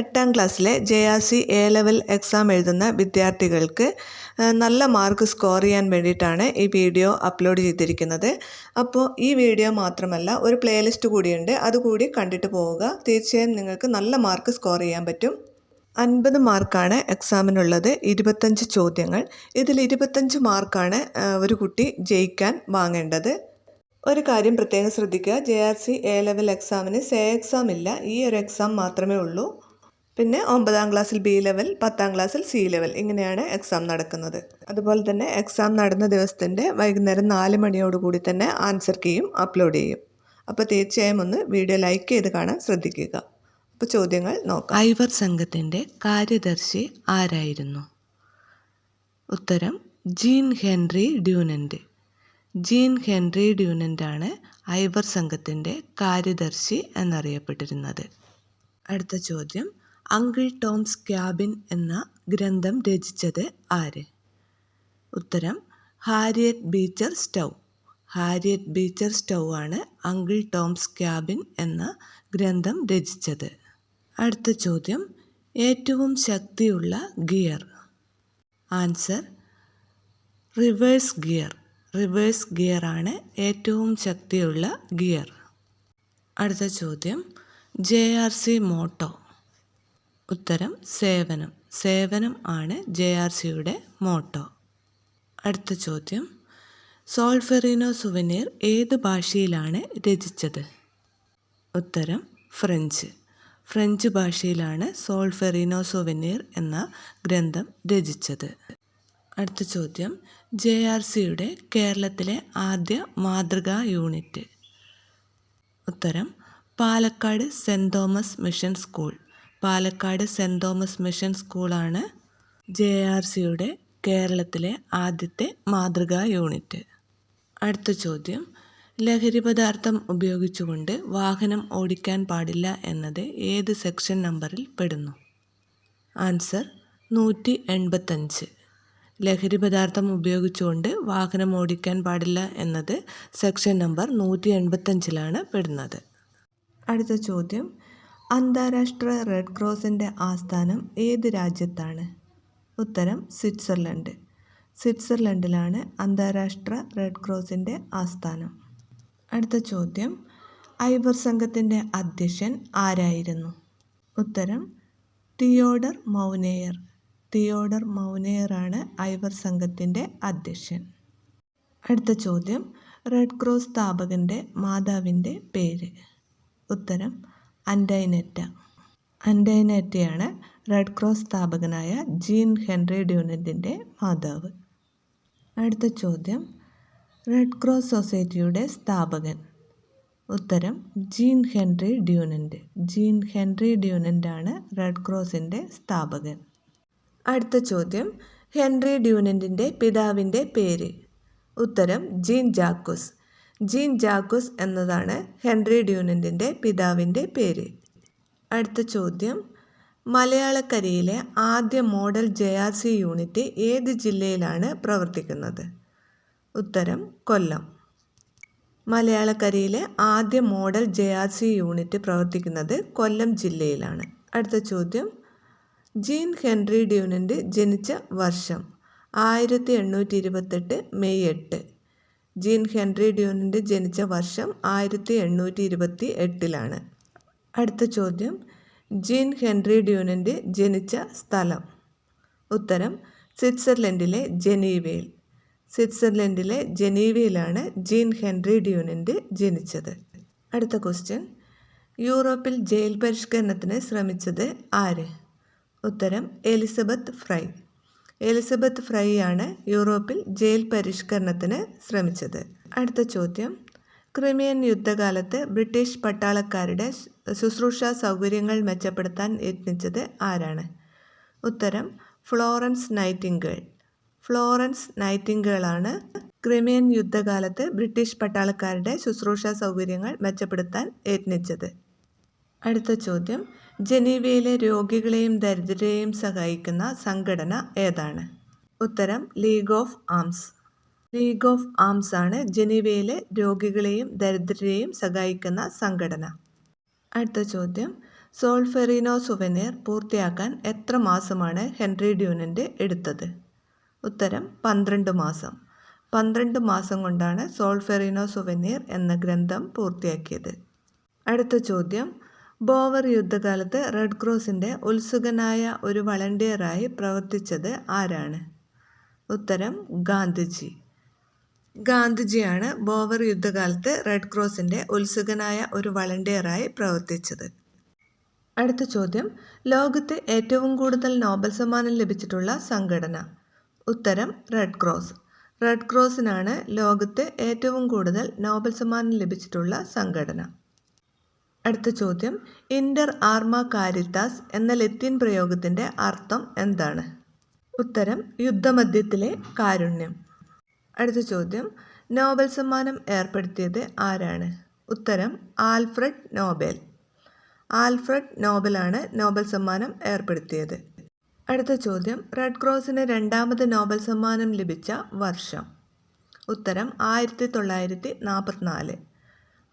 എട്ടാം ക്ലാസ്സിലെ J R C A level exam എഴുതുന്ന വിദ്യാർത്ഥികൾക്ക് നല്ല മാർക്ക് സ്കോർ ചെയ്യാൻ വേണ്ടിയിട്ടാണ് ഈ വീഡിയോ അപ്ലോഡ് ചെയ്തിരിക്കുന്നത്. അപ്പോൾ ഈ വീഡിയോ മാത്രമല്ല ഒരു പ്ലേലിസ്റ്റ് കൂടിയുണ്ട്. അതുകൂടി കണ്ടിട്ട് പോവുക. തീർച്ചയായും നിങ്ങൾക്ക് നല്ല മാർക്ക് സ്കോർ ചെയ്യാൻ പറ്റും. അൻപത് മാർക്കാണ് എക്സാമിനുള്ളത്. ഇരുപത്തഞ്ച് ചോദ്യങ്ങൾ. ഇതിൽ ഇരുപത്തഞ്ച് മാർക്കാണ് ഒരു കുട്ടി ജയിക്കാൻ വാങ്ങേണ്ടത്. ഒരു കാര്യം പ്രത്യേകം ശ്രദ്ധിക്കുക. J R C A level എക്സാമിന് സേ എക്സാം ഇല്ല. ഈ ഒരു എക്സാം മാത്രമേ ഉള്ളൂ. പിന്നെ ഒമ്പതാം ക്ലാസ്സിൽ ബി ലെവൽ പത്താം ക്ലാസ്സിൽ സി ലെവൽ ഇങ്ങനെയാണ് എക്സാം നടക്കുന്നത്. അതുപോലെ തന്നെ എക്സാം നടന്ന ദിവസത്തിന്റെ വൈകുന്നേരം നാല് മണിയോടുകൂടി തന്നെ ആൻസർ കീയും അപ്ലോഡ് ചെയ്യും. അപ്പോൾ തീർച്ചയായും ഒന്ന് വീഡിയോ ലൈക്ക് ചെയ്ത് കാണാൻ ശ്രദ്ധിക്കുക. അപ്പോൾ ചോദ്യങ്ങൾ നോക്കാം. ഐവർ സംഘത്തിന്റെ കാര്യദർശി ആരായിരുന്നു? ഉത്തരം Jean Henri Dunant. Jean Henri ഡ്യൂനന്റാണ് ഐവർ സംഘത്തിന്റെ കാര്യദർശി എന്നറിയപ്പെട്ടിരുന്നത്. അടുത്ത ചോദ്യം അങ്കിൾ ടോംസ് ക്യാബിൻ എന്ന ഗ്രന്ഥം രചിച്ചത് ആര്? ഉത്തരം Harriet Beecher Stowe. Harriet Beecher Stowe ആണ് അങ്കിൾ ടോംസ് ക്യാബിൻ എന്ന ഗ്രന്ഥം രചിച്ചത്. അടുത്ത ചോദ്യം ഏറ്റവും ശക്തിയുള്ള gear. Answer reverse gear. Reverse gear ആണ് ഏറ്റവും ശക്തിയുള്ള ഗിയർ. അടുത്ത ചോദ്യം ജെ ആർ സി മോട്ടോ. ഉത്തരം സേവനം. സേവനം ആണ് ജെ ആർ സിയുടെ മോട്ടോ. അടുത്ത ചോദ്യം. സോൾഫെറിനോ സുവനീർ ഏത് ഭാഷയിലാണ് രചിച്ചത്? ഉത്തരം ഫ്രഞ്ച്. ഫ്രഞ്ച് ഭാഷയിലാണ് സോൾഫെറിനോ സുവനീർ എന്ന ഗ്രന്ഥം രചിച്ചത്. അടുത്ത ചോദ്യം. ജെ ആർ സിയുടെ കേരളത്തിലെ ആദ്യ മാതൃകാ യൂണിറ്റ്. ഉത്തരം. Palakkad Saint Thomas Mission School. Palakkad Saint Thomas Mission സ്കൂളാണ് ജെ ആർ സിയുടെ കേരളത്തിലെ ആദ്യത്തെ മാതൃകാ യൂണിറ്റ്. അടുത്ത ചോദ്യം. ലഹരി പദാർത്ഥം ഉപയോഗിച്ചുകൊണ്ട് വാഹനം ഓടിക്കാൻ പാടില്ല എന്നത് ഏത് സെക്ഷൻ നമ്പറിൽ പെടുന്നു? ആൻസർ നൂറ്റി എൺപത്തഞ്ച്. ലഹരി പദാർത്ഥം ഉപയോഗിച്ചുകൊണ്ട് വാഹനം ഓടിക്കാൻ പാടില്ല എന്നത് സെക്ഷൻ നമ്പർ നൂറ്റി എൺപത്തഞ്ചിലാണ് പെടുന്നത്. അടുത്ത ചോദ്യം. അന്താരാഷ്ട്ര റെഡ് ക്രോസിന്റെ ആസ്ഥാനം ഏത് രാജ്യത്താണ്? ഉത്തരം സ്വിറ്റ്സർലൻഡ്. സ്വിറ്റ്സർലൻഡിലാണ് അന്താരാഷ്ട്ര റെഡ് ക്രോസിന്റെ ആസ്ഥാനം. അടുത്ത ചോദ്യം ഐവർ സംഘത്തിന്റെ അധ്യക്ഷൻ ആരായിരുന്നു? ഉത്തരം തിയോഡർ മൗനേയർ. തിയോഡർ മൗനേയറാണ് ഐവർ സംഘത്തിന്റെ അധ്യക്ഷൻ. അടുത്ത ചോദ്യം റെഡ് ക്രോസ് സ്ഥാപകന്റെ മാതാവിന്റെ പേര്. ഉത്തരം അൻഡൈനെറ്റ. അൻഡൈനെറ്റയാണ് റെഡ് ക്രോസ് സ്ഥാപകനായ ജീൻ ഹെൻറി ഡ്യൂനറ്റിന്റെ മാതാവ്. അടുത്ത ചോദ്യം. റെഡ് ക്രോസ് സൊസൈറ്റിയുടെ സ്ഥാപകൻ. ഉത്തരം Jean Henri Dunant Jean Henri ഡ്യൂനന്റാണ് Red ക്രോസിന്റെ സ്ഥാപകൻ. അടുത്ത ചോദ്യം. ഹെൻറി ഡ്യൂനന്റിന്റെ പിതാവിന്റെ പേര്. ഉത്തരം ജീൻ ജാക്കോസ്. ജീൻ ജാക്കുസ് എന്നതാണ് ഹെൻറി ഡ്യൂനന്റിന്റെ പിതാവിന്റെ പേര്. അടുത്ത ചോദ്യം. മലയാളക്കരയിലെ ആദ്യ model J R C unit ഏത് ജില്ലയിലാണ് പ്രവർത്തിക്കുന്നത്? ഉത്തരം കൊല്ലം. മലയാളക്കരയിലെ ആദ്യ model J R C unit പ്രവർത്തിക്കുന്നത് കൊല്ലം ജില്ലയിലാണ്. അടുത്ത ചോദ്യം. ജീൻ ഹെൻറി ഡ്യൂനന്റ് ജനിച്ച വർഷം ആയിരത്തി എണ്ണൂറ്റി ഇരുപത്തെട്ട് മെയ് എട്ട്. ജീൻ ഹെൻറി ഡ്യൂനിന്റെ ജനിച്ച വർഷം ആയിരത്തി എണ്ണൂറ്റി ഇരുപത്തി എട്ടിലാണ് അടുത്ത ചോദ്യം. ജീൻ ഹെൻറി ഡ്യൂനിന്റെ ജനിച്ച സ്ഥലം. ഉത്തരം. സ്വിറ്റ്സർലൻഡിലെ ജനീവയിൽ. സ്വിറ്റ്സർലൻഡിലെ ജനീവയിലാണ് ജീൻ ഹെൻറി ഡ്യൂനിന്റെ ജനിച്ചത്. അടുത്ത ക്വസ്റ്റ്യൻ. യൂറോപ്പിൽ ജയിൽ പരിഷ്കരണത്തിന് ശ്രമിച്ചത് ആര്? ഉത്തരം. Elizabeth fry. എലിസബത്ത് ഫ്രൈ ആണ് യൂറോപ്പിൽ ജയിൽ പരിഷ്കരണത്തിന് ശ്രമിച്ചത്. അടുത്ത ചോദ്യം. ക്രിമിയൻ യുദ്ധകാലത്ത് ബ്രിട്ടീഷ് പട്ടാളക്കാരുടെ ശുശ്രൂഷ സൗകര്യങ്ങൾ മെച്ചപ്പെടുത്താൻ യത്നിച്ചത് ആരാണ്? ഉത്തരം ഫ്ലോറൻസ് നൈറ്റിംഗേൾ. ഫ്ലോറൻസ് നൈറ്റിംഗേളാണ് ക്രിമിയൻ യുദ്ധകാലത്ത് ബ്രിട്ടീഷ് പട്ടാളക്കാരുടെ ശുശ്രൂഷ സൗകര്യങ്ങൾ മെച്ചപ്പെടുത്താൻ യത്നിച്ചത്. അടുത്ത ചോദ്യം. ജനീവയിലെ രോഗികളെയും ദരിദ്രരെയും സഹായിക്കുന്ന സംഘടന ഏതാണ്? ഉത്തരം League of Arms. League of Arms ആണ് ജനീവയിലെ രോഗികളെയും ദരിദ്രരെയും സഹായിക്കുന്ന സംഘടന. അടുത്ത ചോദ്യം. സോൾഫെറിനോ സുവനീർ പൂർത്തിയാക്കാൻ എത്ര മാസമാണ് ഹെൻറി ഡ്യൂനന്റെ എടുത്തത്? ഉത്തരം പന്ത്രണ്ട് മാസം. പന്ത്രണ്ട് മാസം കൊണ്ടാണ് സോൾഫെറിനോ സുവനീർ എന്ന ഗ്രന്ഥം പൂർത്തിയാക്കിയത്. അടുത്ത ചോദ്യം. ബോവർ യുദ്ധകാലത്ത് റെഡ് ക്രോസിന്റെ ഉത്സുകനായ ഒരു വളണ്ടിയറായി പ്രവർത്തിച്ചത് ആരാണ്? ഉത്തരം ഗാന്ധിജി. ഗാന്ധിജിയാണ് ബോവർ യുദ്ധകാലത്ത് റെഡ് ക്രോസിന്റെ ഉത്സുകനായ ഒരു വളണ്ടിയറായി പ്രവർത്തിച്ചത്. അടുത്ത ചോദ്യം ലോകത്ത് ഏറ്റവും കൂടുതൽ നോബൽ സമ്മാനം ലഭിച്ചിട്ടുള്ള സംഘടന? ഉത്തരം റെഡ് ക്രോസ്. റെഡ് ക്രോസിനാണ് ലോകത്ത് ഏറ്റവും കൂടുതൽ നോബൽ സമ്മാനം ലഭിച്ചിട്ടുള്ള സംഘടന. അടുത്ത ചോദ്യം. ഇന്റർ ആർമ കാരിത്താസ് എന്ന ലത്തീൻ പ്രയോഗത്തിന്റെ അർത്ഥം എന്താണ്? ഉത്തരം യുദ്ധമധ്യത്തിലെ കാരുണ്യം. അടുത്ത ചോദ്യം. നോബൽ സമ്മാനം ഏർപ്പെടുത്തിയത് ആരാണ്? ഉത്തരം ആൽഫ്രഡ് നോബൽ. ആൽഫ്രഡ് നോബലാണ് നോബൽ സമ്മാനം ഏർപ്പെടുത്തിയത്. അടുത്ത ചോദ്യം. റെഡ് ക്രോസിന് രണ്ടാമത് നോബൽ സമ്മാനം ലഭിച്ച വർഷം. ഉത്തരം ആയിരത്തി തൊള്ളായിരത്തി നാൽപ്പത്തിനാല്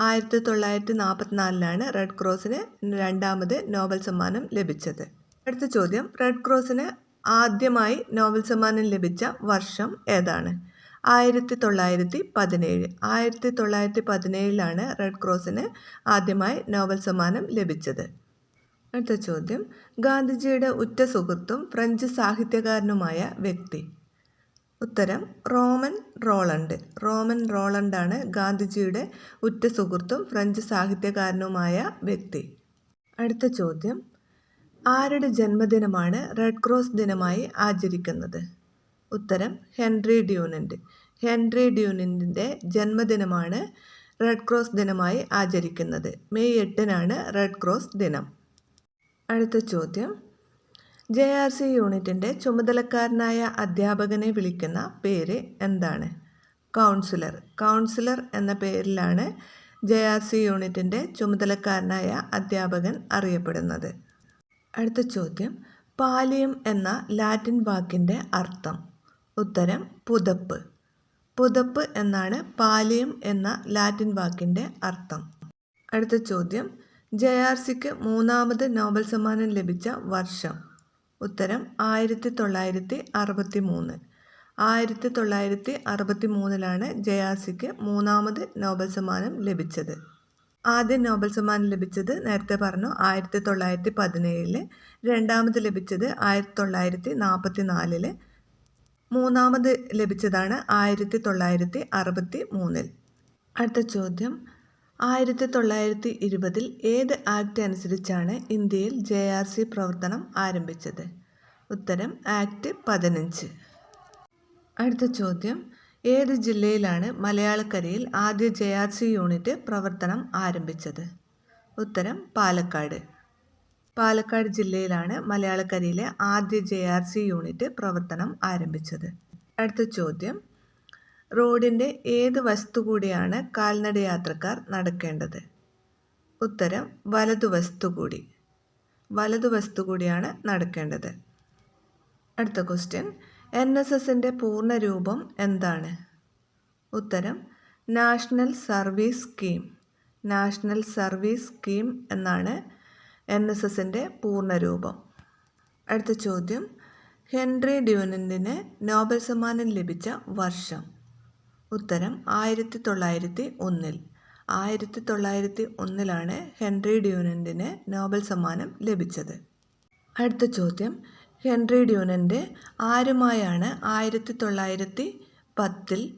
ആയിരത്തി തൊള്ളായിരത്തി നാൽപ്പത്തിനാലിലാണ് റെഡ് ക്രോസിന് രണ്ടാമത് നോബൽ സമ്മാനം ലഭിച്ചത്. അടുത്ത ചോദ്യം. റെഡ് ക്രോസിന് ആദ്യമായി നോബൽ സമ്മാനം ലഭിച്ച വർഷം ഏതാണ്? ആയിരത്തി തൊള്ളായിരത്തി പതിനേഴ് ആയിരത്തി തൊള്ളായിരത്തി പതിനേഴിലാണ് റെഡ് ക്രോസിന് ആദ്യമായി നോബൽ സമ്മാനം ലഭിച്ചത്. അടുത്ത ചോദ്യം. ഗാന്ധിജിയുടെ ഉറ്റ സുഹൃത്തും ഫ്രഞ്ച് സാഹിത്യകാരനുമായ വ്യക്തി. ഉത്തരം റോമൻ റോളണ്ട്. റോമൻ റോളണ്ടാണ് ഗാന്ധിജിയുടെ ഉറ്റ സുഹൃത്തും ഫ്രഞ്ച് സാഹിത്യകാരനുമായ വ്യക്തി. അടുത്ത ചോദ്യം. ആരുടെ ജന്മദിനമാണ് റെഡ് ക്രോസ് ദിനമായി ആചരിക്കുന്നത്? ഉത്തരം ഹെൻറി ഡ്യൂനന്റ് ഹെൻറി ഡ്യൂനന്റിന്റെ ജന്മദിനമാണ് റെഡ് ക്രോസ് ദിനമായി ആചരിക്കുന്നത്. മെയ് എട്ടിനാണ് റെഡ് ക്രോസ് ദിനം. അടുത്ത ചോദ്യം. ജെ ആർ സി യൂണിറ്റിന്റെ ചുമതലക്കാരനായ അധ്യാപകനെ വിളിക്കുന്ന പേര് എന്താണ്? കൗൺസിലർ കൗൺസിലർ എന്ന പേരിലാണ് ജെ ആർ സി യൂണിറ്റിന്റെ ചുമതലക്കാരനായ അധ്യാപകൻ അറിയപ്പെടുന്നത്. അടുത്ത ചോദ്യം. പാലിയം എന്ന ലാറ്റിൻ വാക്കിന്റെ അർത്ഥം. ഉത്തരം പുതപ്പ്. പുതപ്പ് എന്നാണ് പാലിയം എന്ന ലാറ്റിൻ വാക്കിന്റെ അർത്ഥം. അടുത്ത ചോദ്യം. ജെ ആർ സിക്ക് മൂന്നാമത് നോബൽ സമ്മാനം ലഭിച്ച വർഷം. ഉത്തരം ആയിരത്തി തൊള്ളായിരത്തി അറുപത്തി മൂന്ന് ആയിരത്തി തൊള്ളായിരത്തി അറുപത്തി മൂന്നിലാണ് ജയാസിക്ക് മൂന്നാമത് നോബൽ സമ്മാനം ലഭിച്ചത്. ആദ്യ നോബൽ സമ്മാനം ലഭിച്ചത് നേരത്തെ പറഞ്ഞു ആയിരത്തി തൊള്ളായിരത്തി പതിനേഴിൽ രണ്ടാമത് ലഭിച്ചത് ആയിരത്തി തൊള്ളായിരത്തി നാൽപ്പത്തി നാലിൽ മൂന്നാമത് ലഭിച്ചതാണ് ആയിരത്തി തൊള്ളായിരത്തി അറുപത്തി മൂന്നിൽ അടുത്ത ചോദ്യം. ആയിരത്തി തൊള്ളായിരത്തി ഇരുപതിൽ ഏത് ആക്ട് അനുസരിച്ചാണ് ഇന്ത്യയിൽ ജെ ആർ സി പ്രവർത്തനം ആരംഭിച്ചത്? ഉത്തരം ആക്ട് പതിനഞ്ച്. അടുത്ത ചോദ്യം. ഏത് ജില്ലയിലാണ് മലയാളക്കരയിൽ ആദ്യ ജെ ആർ സി യൂണിറ്റ് പ്രവർത്തനം ആരംഭിച്ചത്? ഉത്തരം പാലക്കാട്. പാലക്കാട് ജില്ലയിലാണ് മലയാളക്കരയിലെ ആദ്യ ജെ ആർ സി യൂണിറ്റ് പ്രവർത്തനം ആരംഭിച്ചത്. അടുത്ത ചോദ്യം. റോഡിന്റെ ഏത് വസ്തു കൂടിയാണ് കാൽനട യാത്രക്കാർ നടക്കേണ്ടത്? ഉത്തരം വലതുവസ്തു കൂടി. വലതുവസ്തു കൂടിയാണ് നടക്കേണ്ടത്. അടുത്ത ക്വസ്റ്റ്യൻ എൻ എസ് എസിന്റെ പൂർണ രൂപം എന്താണ്? ഉത്തരം National Service Scheme. National Service Scheme എന്നാണ് എൻ എസ് എസിന്റെ പൂർണ രൂപം. അടുത്ത ചോദ്യം ഹെൻറി ഡ്യൂനന്റിന് നോബൽ സമ്മാനം ലഭിച്ച വർഷം. ഉത്തരം ആയിരത്തി തൊള്ളായിരത്തി ഒന്നിൽ ആയിരത്തി തൊള്ളായിരത്തി ഒന്നിലാണ് ഹെൻറി ഡ്യൂനന്റിന് നോബൽ സമ്മാനം ലഭിച്ചത്. അടുത്ത ചോദ്യം. ഹെൻറി ഡ്യൂനന്റെ ആരുമായാണ് ആയിരത്തി തൊള്ളായിരത്തി പത്തിൽ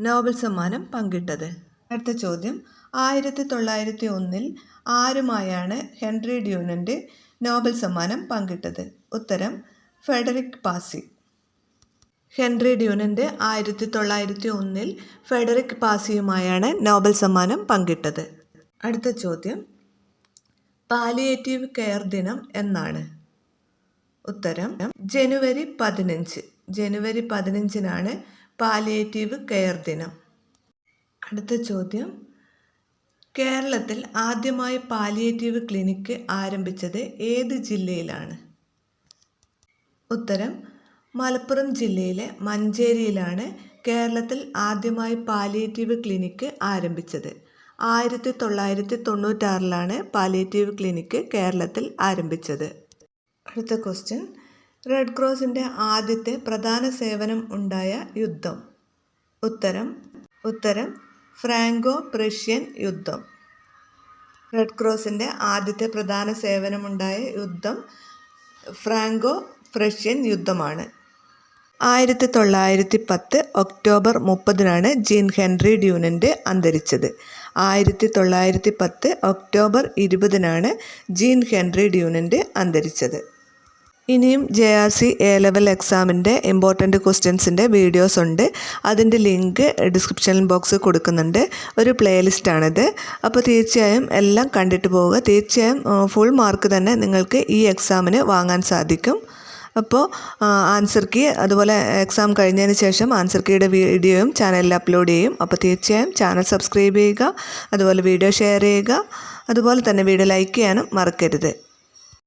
നോബൽ സമ്മാനം പങ്കിട്ടത്? അടുത്ത ചോദ്യം. ആയിരത്തി തൊള്ളായിരത്തി ഒന്നിൽ ആരുമായാണ് ഹെൻറി ഡ്യൂനന്റെ നോബൽ സമ്മാനം പങ്കിട്ടത്? ഉത്തരം ഫെഡറിക് പാസി. ഹെൻറി ഡ്യൂനന്റെ ആയിരത്തി തൊള്ളായിരത്തി ഒന്നിൽ ഫെഡറിക് പാസിയുമായാണ് നോബൽ സമ്മാനം പങ്കിട്ടത്. അടുത്ത ചോദ്യം. പാലിയേറ്റീവ് കെയർ ദിനം എന്നാണ്. ഉത്തരം. ജനുവരി പതിനഞ്ച്. ജനുവരി പതിനഞ്ചിനാണ് പാലിയേറ്റീവ് കെയർ ദിനം. അടുത്ത ചോദ്യം. കേരളത്തിൽ ആദ്യമായി പാലിയേറ്റീവ് ക്ലിനിക്ക് ആരംഭിച്ചത് ഏത് ജില്ലയിലാണ്? ഉത്തരം. മലപ്പുറം ജില്ലയിലെ മഞ്ചേരിയിലാണ് കേരളത്തിൽ ആദ്യമായി പാലിയേറ്റീവ് ക്ലിനിക്ക് ആരംഭിച്ചത്. ആയിരത്തി തൊള്ളായിരത്തി തൊണ്ണൂറ്റാറിലാണ് പാലിയേറ്റീവ് ക്ലിനിക്ക് കേരളത്തിൽ ആരംഭിച്ചത്. അടുത്ത ക്വസ്റ്റ്യൻ. റെഡ് ക്രോസിന്റെ ആദ്യത്തെ പ്രധാന സേവനം ഉണ്ടായ യുദ്ധം. ഉത്തരം. ഉത്തരം. ഫ്രാങ്കോ പ്രഷ്യൻ യുദ്ധം. റെഡ് ക്രോസിന്റെ ആദ്യത്തെ പ്രധാന സേവനമുണ്ടായ യുദ്ധം ഫ്രാങ്കോ പ്രഷ്യൻ യുദ്ധമാണ്. ആയിരത്തി തൊള്ളായിരത്തി പത്ത് ഒക്ടോബർ മുപ്പതിനാണ് ജീൻ ഹെൻറി ഡ്യൂനന്റ് അന്തരിച്ചത്. ആയിരത്തി തൊള്ളായിരത്തി പത്ത് ഒക്ടോബർ ഇരുപതിനാണ് ജീൻ ഹെൻറി ഡ്യൂനന്റ് അന്തരിച്ചത്. ഇനിയും J R C A level എക്സാമിന്റെ ഇമ്പോർട്ടന്റ് ക്വസ്റ്റ്യൻസിന്റെ വീഡിയോസ് ഉണ്ട്. അതിന്റെ ലിങ്ക് ഡിസ്ക്രിപ്ഷൻ ബോക്സ് കൊടുക്കുന്നുണ്ട്. ഒരു പ്ലേലിസ്റ്റാണിത്. അപ്പോൾ തീർച്ചയായും എല്ലാം കണ്ടിട്ട് പോവുക. തീർച്ചയായും ഫുൾ മാർക്ക് തന്നെ നിങ്ങൾക്ക് ഈ എക്സാമിന് വാങ്ങാൻ സാധിക്കും. അപ്പോൾ ആൻസർ കീ അതുപോലെ എക്സാം കഴിഞ്ഞതിന് ശേഷം ആൻസർ കീയുടെ വീഡിയോയും ചാനലിൽ അപ്ലോഡ് ചെയ്യും. അപ്പോൾ തീർച്ചയായും ചാനൽ സബ്സ്ക്രൈബ് ചെയ്യുക അതുപോലെ വീഡിയോ ഷെയർ ചെയ്യുക അതുപോലെ തന്നെ വീഡിയോ ലൈക്ക് ചെയ്യാനും മറക്കരുത്.